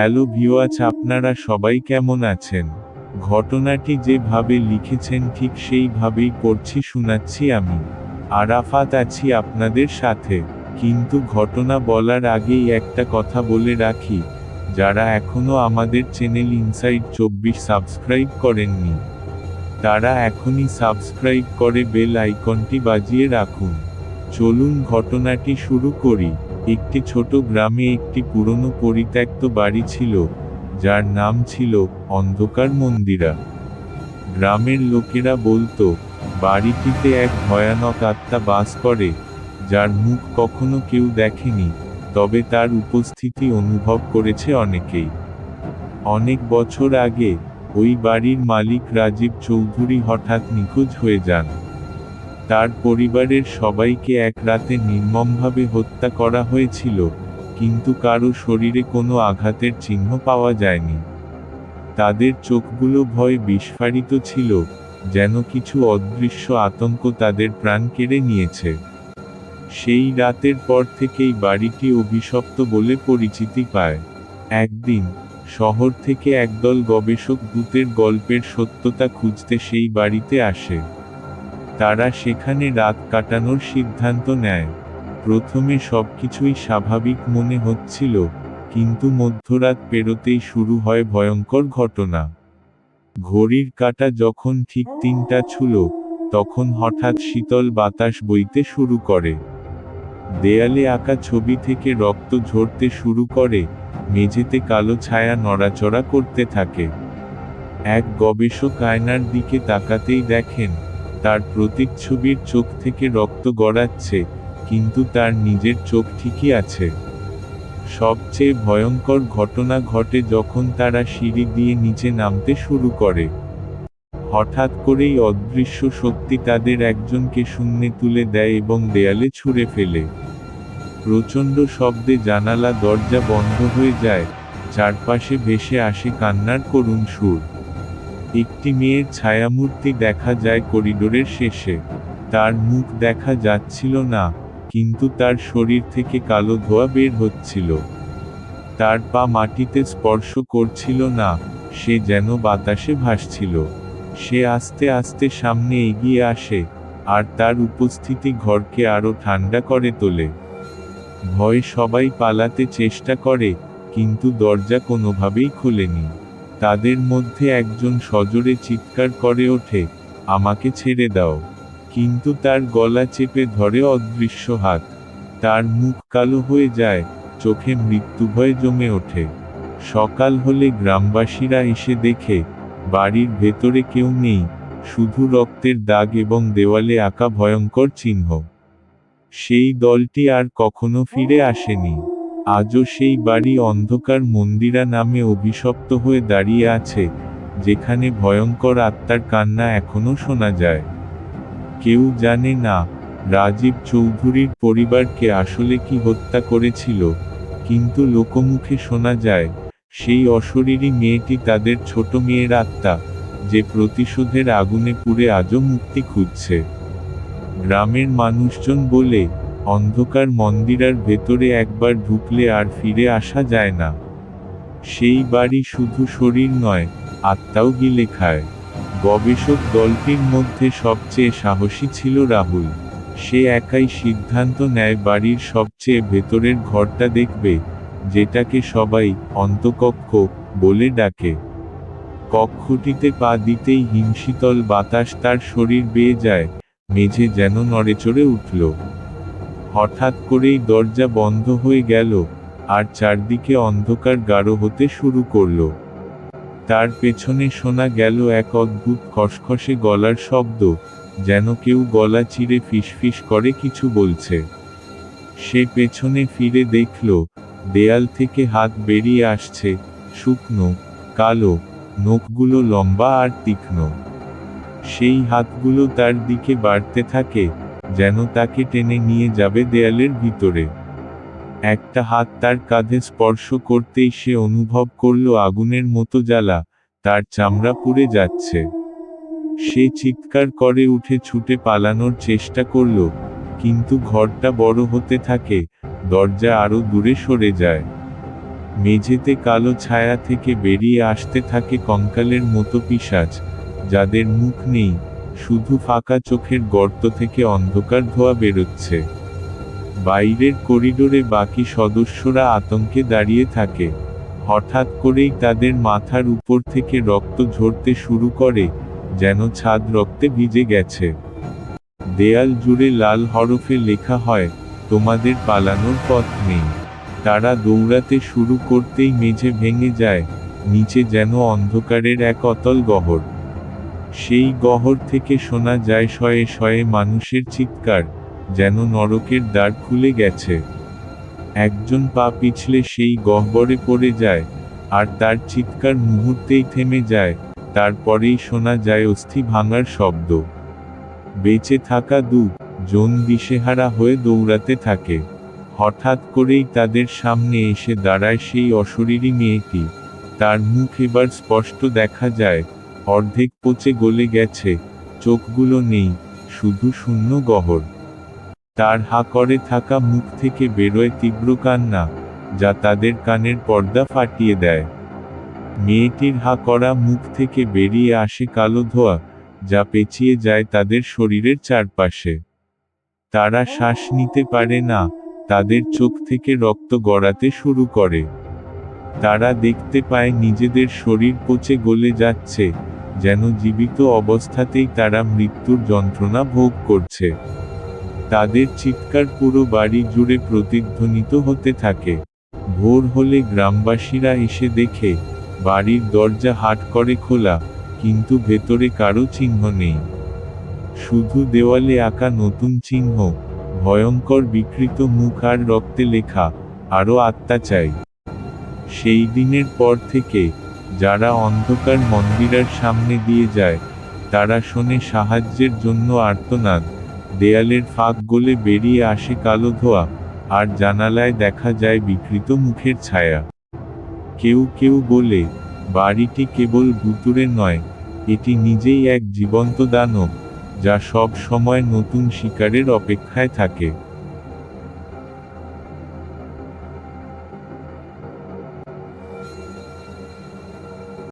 Hello ভিওয়াচ আপনারা সবাই কেমন আছেন? ঘটনাটি যেভাবে লিখেছেন ঠিক সেইভাবেই পড়ছি, শোনাচ্ছি আমি। আরাফাত আছি আপনাদের সাথে। কিন্তু ঘটনা বলার আগেই একটা কথা বলে রাখি, যারা এখনও আমাদের চ্যানেল ইনসাইড চব্বিশ সাবস্ক্রাইব করেননি, তারা এখনই সাবস্ক্রাইব করে বেল আইকনটি বাজিয়ে রাখুন। চলুন ঘটনাটি শুরু করি। একটি ছোট গ্রামে একটি পুরনো পরিত্যক্ত বাড়ি ছিল, যার নাম ছিল অন্ধকার মন্দিরা। গ্রামের লোকেরা বলতো, বাড়িটিতে এক ভয়ানক আত্মা বাস করে, যার মুখ কখনো কেউ দেখেনি, তবে তার উপস্থিতি অনুভব করেছে অনেকেই। অনেক বছর আগে, ওই বাড়ির মালিক রাজীব চৌধুরী হঠাৎ নিখোঁজ হয়ে যান। তার পরিবারের সবাইকে এক রাতে নির্মমভাবে হত্যা করা হয়েছিল, কিন্তু কারও শরীরে কোনো আঘাতের চিহ্ন পাওয়া যায়নি। তাদের চোখগুলো ভয়ে বিস্ফারিত ছিল, যেন কিছু অদৃশ্য আতঙ্ক তাদের প্রাণ কেড়ে নিয়েছে। সেই রাতের পর থেকেই বাড়িটি অভিশপ্ত বলে পরিচিতি পায়। একদিন, শহর থেকে একদল গবেষক ভূতের গল্পের সত্যতা খুঁজতে সেই বাড়িতে আসে। তারা সেখানে রাত কাটানোর সিদ্ধান্ত নেয়। প্রথমে সবকিছুই স্বাভাবিক মনে হচ্ছিল, কিন্তু মধ্যরাত পেরোতেই শুরু হয় ভয়ঙ্কর ঘটনা। ঘড়ির কাটা যখন ঠিক তিনটা ছুল, তখন হঠাৎ শীতল বাতাস বইতে শুরু করে। দেয়ালে আঁকা ছবি থেকে রক্ত ঝরতে শুরু করে, মেঝেতে কালো ছায়া নড়াচড়া করতে থাকে। এক গবেষক আয়নার দিকে তাকাতেই দেখেন তার প্রতিচ্ছবির চোখ থেকে রক্ত গড়াচ্ছে, কিন্তু তার নিজের চোখ ঠিকই আছে। সবচেয়ে ভয়ঙ্কর ঘটনা ঘটে যখন তারা সিঁড়ি দিয়ে নিচে নামতে শুরু করে। হঠাৎ করেই অদৃশ্য শক্তি তাদের একজনকে শূন্যে তুলে দেয় এবং দেয়ালে ছুঁড়ে ফেলে। প্রচণ্ড শব্দে জানালা দরজা বন্ধ হয়ে যায়, চারপাশে ভেসে আসে কান্নার করুণ সুর। একটি মেয়ের ছায়ামূর্তি দেখা যায় করিডোরের শেষে। তার মুখ দেখা যাচ্ছিল না, কিন্তু তার শরীর থেকে কালো ধোয়া বের হচ্ছিল। তার পা মাটিতে স্পর্শ করছিল না, সে যেন বাতাসে ভাসছিল। সে আস্তে আস্তে সামনে এগিয়ে আসে, আর তার উপস্থিতি ঘরকে আরও ঠান্ডা করে তোলে। ভয়ে সবাই পালাতে চেষ্টা করে, কিন্তু দরজা কোনোভাবেই খোলেনি। তাদের মধ্যে একজন সজোরে চিৎকার করে, ওঠে, আমাকে ছেড়ে দাও। কিন্তু তার গলা চেপে ধরে অদৃশ্য হাত। তার মুখ কালো হয়ে যায়, চোখে মৃত্যুভয় জমে ওঠে। সকাল হলে গ্রামবাসীরা এসে দেখে, বাড়ির ভেতরে কেউ নেই, শুধু রক্তের দাগ এবং দেওয়ালে আঁকা ভয়ঙ্কর চিহ্ন। সেই দলটি আর কখনো ফিরে আসেনি। আজও সেই বাড়ি অন্ধকার মন্দিরা নামে অভিশপ্ত হয়ে দাঁড়িয়ে আছে, যেখানে ভয়ঙ্কর আত্মার কান্না এখনও শোনা যায়। কেউ জানে না, রাজীব চৌধুরীর পরিবারকে আসলে কি হত্যা করেছিল, কিন্তু লোকমুখে শোনা যায়, সেই অশরীরী মেয়েটি তাদের ছোট মেয়ের আত্মা, যে প্রতিশোধের আগুনে পুড়ে আজও মুক্তি খুঁজছে। গ্রামের মানুষজন বলে অন্ধকার মন্দিরার ভেতরে একবার ঢুকলে আর ফিরে আসা যায় না। সেই বাড়ি শুধু শরীর নয়, আত্মাও গিলে খায় গবেষক দলটির মধ্যে সবচেয়ে সাহসী ছিল রাহুল। সে একাই সিদ্ধান্ত নেয় বাড়ির সবচেয়ে ভেতরের ঘরটা দেখবে, যেটাকে সবাই অন্তকক্ষ বলে ডাকে। কক্ষটিতে পা দিতেই হিমশীতল বাতাস তার শরীর বেয়ে যায়, মেঝে যেন নড়েচড়ে উঠল। হঠাৎ করেই দরজা বন্ধ হয়ে গেল, আর চারদিকে অন্ধকার গাঢ় হতে শুরু করল। তার পেছনে শোনা গেল এক অদ্ভুত খসখসে গলার শব্দ, যেন কেউ গলা চিরে ফিসফিস করে কিছু বলছে। সে পেছনে ফিরে দেখল, দেয়াল থেকে হাত বেরিয়ে আসছে, শুকনো, কালো, নখগুলো লম্বা আর তীক্ষ্ণ। সেই হাতগুলো তার দিকে বাড়তে থাকে যেন তাকে টেনে নিয়ে যাবে দেয়ালের ভিতরে। একটা হাত তার কাঁধে স্পর্শ করতেই সে অনুভব করল আগুনের মতো জ্বালা, তার চামড়া পুড়ে যাচ্ছে। সে চিৎকার করে উঠে ছুটে পালানোর চেষ্টা করল, কিন্তু ঘরটা বড় হতে থাকে, দরজা আরও দূরে সরে যায়। মেঝেতে কালো ছায়া থেকে বেরিয়ে আসতে থাকে কঙ্কালের মতো পিশাচ, যাদের মুখ নেই। শুধু ফাঁকা চোখের গর্ত থেকে অন্ধকার ধোয়া বেরোচ্ছে। বাইরের করিডোরে বাকি সদস্যরা আতঙ্কে দাঁড়িয়ে থাকে। হঠাৎ করেই তাদের মাথার উপর থেকে রক্ত ঝরতে শুরু করে, যেন ছাদ রক্তে ভিজে গেছে। দেয়াল জুড়ে লাল হরফে লেখা হয়, তোমাদের পালানোর পথ নেই। তারা দৌড়াতে শুরু করতেই মেঝে ভেঙে যায়, নিচে যেন অন্ধকারের এক অতল গহর। সেই গহর থেকে শোনা যায় শয়ে শয়ে মানুষের চিৎকার, যেন নরকের দ্বার খুলে গেছে। একজন পা পিছলে সেই গহ্বরে পড়ে যায়, আর তার চিৎকার মুহূর্তেই থেমে যায়, তারপরেই শোনা যায় অস্থি ভাঙার শব্দ। বেঁচে থাকা দু, জন দিশেহারা হয়ে দৌড়াতে থাকে। হঠাৎ করেই তাদের সামনে এসে দাঁড়ায় সেই অশরীরী মেয়েটি। তার মুখ এবার স্পষ্ট দেখা যায় অর্ধেক পচে গলে গেছে, চোখগুলো নেই, শুধু শূন্য গহর তার হা করে থাকা মুখ থেকে বেরোয় তীব্র কান্না, যা তাদের কানের পর্দা ফাটিয়ে দেয়। মেয়েটির হা করা মুখ থেকে বেরিয়ে আসে কালো ধোয়া, যা পেঁচিয়ে যায় তাদের শরীরের চারপাশে। তারা শ্বাস নিতে পারে না, তাদের চোখ থেকে রক্ত গড়াতে শুরু করে। তারা দেখতে পায় নিজেদের শরীর পচে গলে যাচ্ছে যেন জীবিত অবস্থাতেই তারা মৃত্যুর যন্ত্রণা ভোগ করছে। তাদের চিৎকার পুরো বাড়ি জুড়ে প্রতিধ্বনিত হতে থাকে। ভোর হলে গ্রামবাসীরা এসে দেখে, বাড়ির দরজা হাট করে খোলা, কিন্তু ভেতরে কারও চিহ্ন নেই। শুধু দেওয়ালে আঁকা নতুন চিহ্ন, ভয়ঙ্কর বিকৃত মুখ আর রক্তে লেখা আরও আত্মা চাই। সেই দিনের পর থেকে যারা অন্ধকার মন্দিরের সামনে দিয়ে যায়, তারা শোনে সাহায্যের জন্য আর্তনাদ, দেয়ালের ফাঁক গলে বেরিয়ে আসে কালো ধোয়া, আর জানালায় দেখা যায় বিকৃত মুখের ছায়া। কেউ কেউ বলে, বাড়িটি কেবল ভুতুরে নয়, এটি নিজেই এক জীবন্ত দানব, যা সব সময় নতুন শিকারের অপেক্ষায় থাকে।